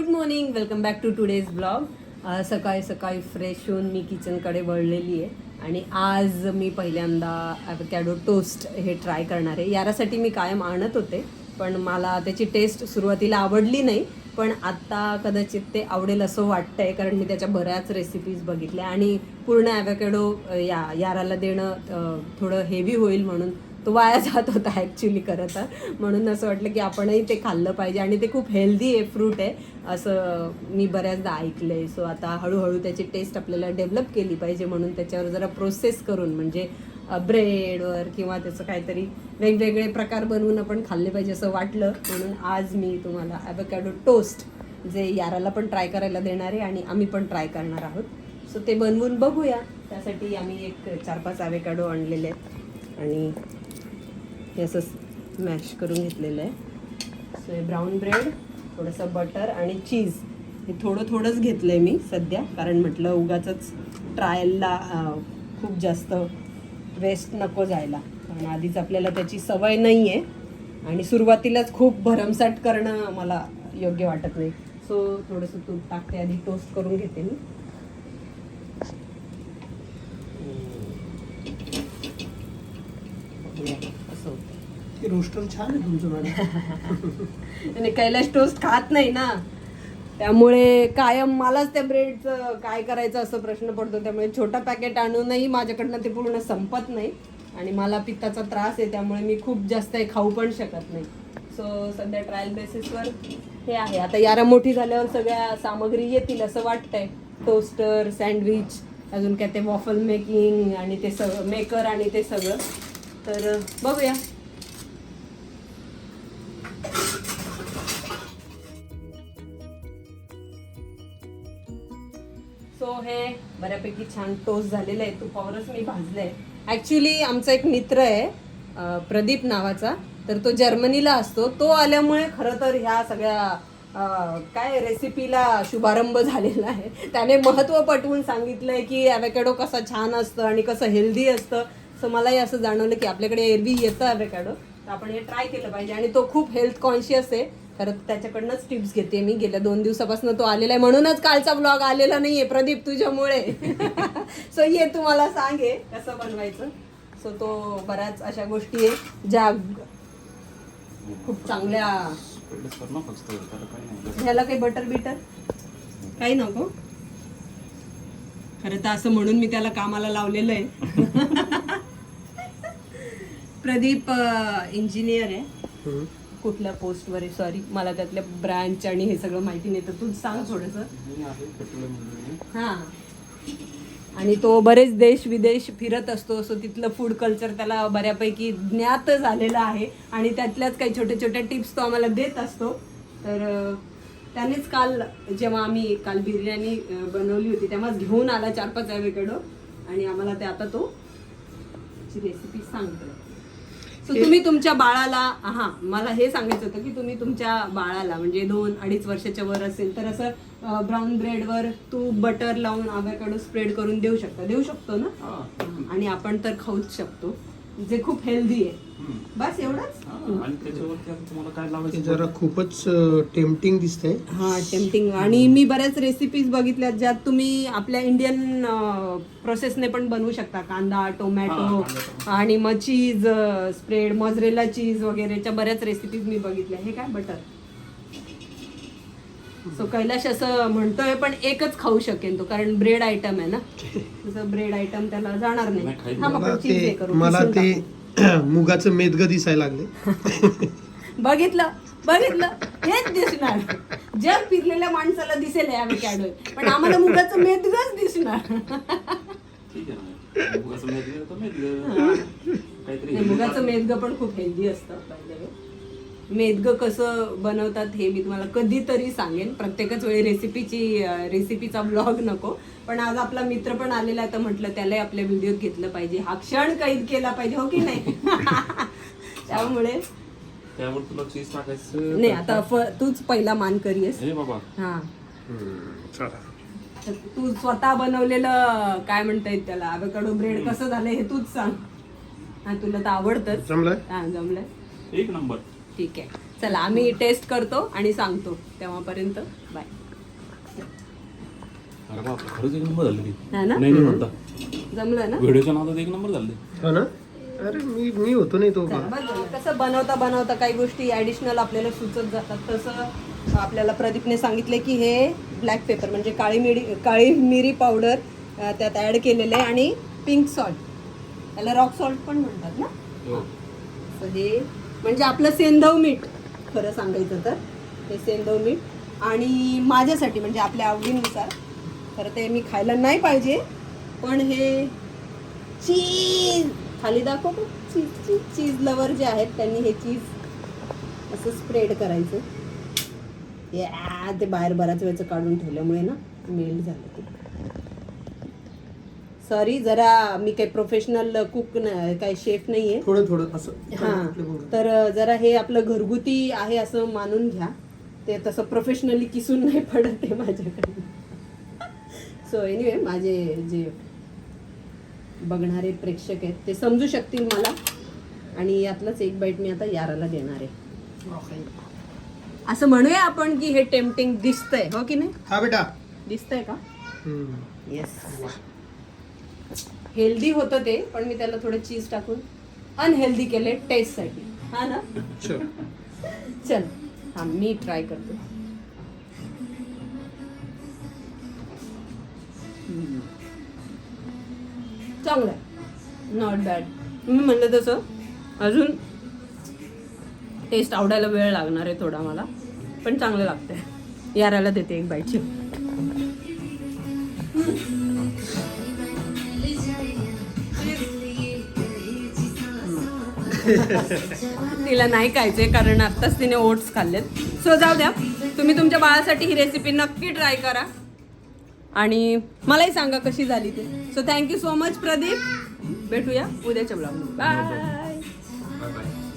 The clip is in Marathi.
Good morning welcome back to today's blog सकाळी सकाळी फ्रेश होऊन मी किचनकडे वळलेली आहे. आणि आज मी पहिल्यांदा ॲवकॅडो टोस्ट हे ट्राय करणार आहे. यासाठी मी कायम आणत होते पण मला त्याची टेस्ट सुरुवातीला आवडली नाही. पण आत्ता कदाचित ते आवडेल असं वाटतं आहे कारण मी त्याच्या बऱ्याच रेसिपीज बघितल्या. आणि पूर्ण ॲवॅकॅडो या याराला देणं थोडं हेवी होईल म्हणून तो वाया जात होता ॲक्च्युली खरं तर. म्हणून असं वाटलं की आपणही ते खाल्लं पाहिजे आणि ते खूप हेल्दी आहे फ्रूट आहे असं मी बऱ्याचदा ऐकलं आहे सो आता हळूहळू त्याची टेस्ट आपल्याला डेव्हलप केली पाहिजे म्हणून त्याच्यावर जरा प्रोसेस करून म्हणजे ब्रेडवर किंवा त्याचं काहीतरी वेगवेगळे प्रकार बनवून आपण खाल्ले पाहिजे असं वाटलं. म्हणून आज मी तुम्हाला ॲवॅकॅडो टोस्ट जे याराला पण ट्राय करायला देणार आहे आणि आम्ही पण ट्राय करणार आहोत. सो ते बनवून बघूया. त्यासाठी आम्ही एक चार पाच ॲवॅकॅडो आणलेले आहेत. आणि हे असं मॅश करून घेतलेलं आहे. सो हे ब्राऊन ब्रेड थोडंसं बटर आणि चीज हे थोडं थोडंच घेतलं आहे मी सध्या कारण म्हटलं उगाच ट्रायलला खूप जास्त वेस्ट नको जायला. कारण आधीच आपल्याला त्याची सवय नाही आहे आणि सुरुवातीलाच खूप भरमसाट करणं मला योग्य वाटत नाही. सो थोडंसं तूप टाकते आधी टोस्ट करून घेते मी बघूया कसं होतं ते रोस्टर छान आहे तुमचं मॅडम आणि कैलाश टोस्ट खात नाही ना. त्यामुळे कायम मलाच त्या ब्रेडचं काय करायचं असं प्रश्न पडतो. त्यामुळे छोटा पॅकेट आणूनही माझ्याकडनं ते पूर्ण संपत नाही. आणि मला पित्ताचा त्रास आहे त्यामुळे मी खूप जास्त हे खाऊ पण शकत नाही. सो सध्या ट्रायल बेसिसवर हे आहे. आता यारा मोठी झाल्यावर सगळ्या सामग्री येतील असं वाटतंय. टोस्टर सँडविच अजून काय ते वॉफल मेकिंग आणि ते सगळं मेकर आणि ते सगळं. तर बघूया. बऱ्यापैकी छान टोस्ट झालेला आहे तुपावरच मी भाजलंय. ॲक्च्युली आमचा एक मित्र आहे प्रदीप नावाचा तर तो जर्मनीला असतो. तो आल्यामुळे खरं तर ह्या सगळ्या काय रेसिपीला शुभारंभ झालेला आहे. त्याने महत्त्व पटवून सांगितलंय की ॲवॅकॅडो कसा छान असतं आणि कसं हेल्दी असतं. सो मलाही असं जाणवलं की आपल्याकडे एरवी येतं ॲवॅकॅडो तर आपण हे ट्राय केलं पाहिजे. आणि तो खूप हेल्थ कॉन्शियस आहे. तर त्याच्याकडनंच टिप्स घेते मी. गेल्या दोन दिवसापासून तो आलेला आहे. म्हणूनच कालचा ब्लॉग आलेला नाहीये प्रदीप तुझ्यामुळे. सो ये तुम्हाला सांगे कसं बनवायचं? सो तो बऱ्याच अशा गोष्टी आहे ज्या खूप चांगल्या ह्याला काही बटर बिटर काही नको. खरं तर असं म्हणून मी त्याला कामाला लावलेलं आहे. प्रदीप इंजिनियर आहे. कुठल्या पोस्टवर आहे? सॉरी मला त्यातल्या ब्रँच आणि हे सगळं माहिती नाही. तर तू सांग थोडस. हा. आणि तो बरेच देश विदेश फिरत असतो. सो तिथलं फूड कल्चर त्याला बऱ्यापैकी ज्ञात झालेलं आहे. आणि त्यातल्याच काही छोट्या छोट्या टिप्स तो आम्हाला देत असतो. तर त्यानेच काल जेव्हा आम्ही काल बिर्याणी बनवली होती तेव्हाच घेऊन आला चार पाच ॲवेकडो आणि आम्हाला ते आता तो रेसिपी सांगतोय. सो तुम्ही तुमच्या बाळाला हा मला हे सांगायचं होतं की तुम्ही तुमच्या बाळाला म्हणजे दोन अडीच वर्षाच्या वर असेल तर असं ब्राऊन ब्रेडवर तूप बटर लावून आव्याकडं स्प्रेड करून देऊ शकता. देऊ शकतो ना? आणि आपण तर खाऊच शकतो. जे खूप हेल्दी आहे. बस एवढंच? आणि त्याच्यावरती आता तुम्हाला काय ते लावायचं जरा खूपच टेम्पटिंग दिसतंय. हा टेम्पटिंग आणि मी बऱ्याच रेसिपीज बघितल्यात ज्यात तुम्ही आपल्या इंडियन प्रोसेसने पण बनवू शकता. कांदा टोमॅटो आणि मग चीज स्प्रेड मजरेला चीज वगैरेच्या बऱ्याच रेसिपीज मी बघितल्या. हे काय बटर सो कैलाश असं म्हणतोय पण एकच खाऊ शकेन तो कारण ब्रेड आयटम आहे ना? तसं ब्रेड आयटम त्याला जाणार नाही. हा मला चीज हे ते करू. मला किसून ते टाकू. मुगाचं मेदग दिसायला लागले. बघितलं बघितलं. हेच दिसणार. जग फिरलेल्या माणसाला दिसेल या कॅडोय पण आम्हाला मुगाचं मेदगच दिसणार. ठीक आहे ना. मुगाचं मेदगं तर मेदगं. काहीतरी नाही, मुगाचं मेदगं पण खूप हेल्दी असतं by the way. मेदगं कसं बनवतात हे मी तुम्हाला कधीतरी सांगेन. प्रत्येकच वेळी रेसिपीची रेसिपीचा ब्लॉग नको. पण आज आपला मित्र पण आलेला आहे तर म्हटलं त्यालाही आपल्या व्हिडिओत घेतलं पाहिजे. हा क्षण कैद केला पाहिजे हो की नाही? त्यामुळे त्यावर तुला चीज टाकायचं नाही आता फ- तूच पहिला मान करीस हे बाबा. हा. तर तू स्वतः बनवलेलं काय म्हणता येत त्याला? अवेकडो ब्रेड कसं झालंय हे तूच सांग. हा तुला तर आवडतंच. जमलंय? हा जमलंय. एक नंबर. ठीक आहे. चला आम्ही टेस्ट करतो आणि सांगतो. तेव्हापर्यंत बाय अरे बाप खरंच एक नंबर झाले हा ना? नाही नाही म्हणता. जमलं ना? व्हिडिओच्या नादात एक नंबर झाले हा ना? अरे मी मी होतो नाही तो चला, बघ ना, कसं बनवता बनवता काही गोष्टी ॲडिशनल आपल्याला सुचत जातात. तसं आपल्याला प्रदीपने सांगितले की हे ब्लॅक पेपर म्हणजे काळी मिरी काळी मिरी पावडर अं, त्यात ॲड केलेलं आहे आणि पिंक सॉल्ट त्याला रॉक सॉल्ट पण म्हणतात ना? हो. तर हे म्हणजे आपलं सेंधव मीठ खरं सांगायचं तर हे सेंधव मीठ. आणि माझ्यासाठी म्हणजे आपल्या आवडीनुसार खरं ते मी खायला नाही पाहिजे पण हे चीज खाली दाखव चीज चीज चीज लवर जे आहेत त्यांनी हे चीज असं स्प्रेड करायचं. या ते बाहेर बऱ्याच वेळचं काढून ठेवल्यामुळे ना मेल्ट झालं ते. सॉरी जरा मी काही प्रोफेशनल कुक काही शेफ नाही आहे थोडं थोडं असं हा? तर जरा हे आपलं घरगुती आहे असं मानून घ्या. ते तसं प्रोफेशनली किसून नाही पडत आहे माझ्याकडे. सो एनिवे माझे जे बघणारे प्रेक्षक आहेत ते समजू शकतील मला. आणि यातलंच एक बाईट मी आता याराला देणार आहे. असं म्हणूया आपण की हे टेम्पटिंग दिसतंय हो की नाही? हा बेटा. दिसतंय का. येस हेल्दी होतं ते पण मी त्याला थोडं चीज टाकून अनहेल्दी केले टेस्टसाठी हा ना? चल हा मी ट्राय करते. चांगलं आहे नॉट बॅड मी म्हणलं तसं अजून टेस्ट आवडायला वेळ लागणार आहे थोडा मला पण चांगलं लागतंय. याराला देते एक बाईटची तिला नाही खायचे कारण आत्ताच तिने ओट्स खाल्लेत. सो जाऊ द्या. तुम्ही तुमच्या बाळासाठी ही रेसिपी नक्की ट्राय करा. आणि मलाही सांगा कशी झाली ते. So thank you so much Pradeep. भेटूया उद्याच्या ब्लॉग बाय बाय बाय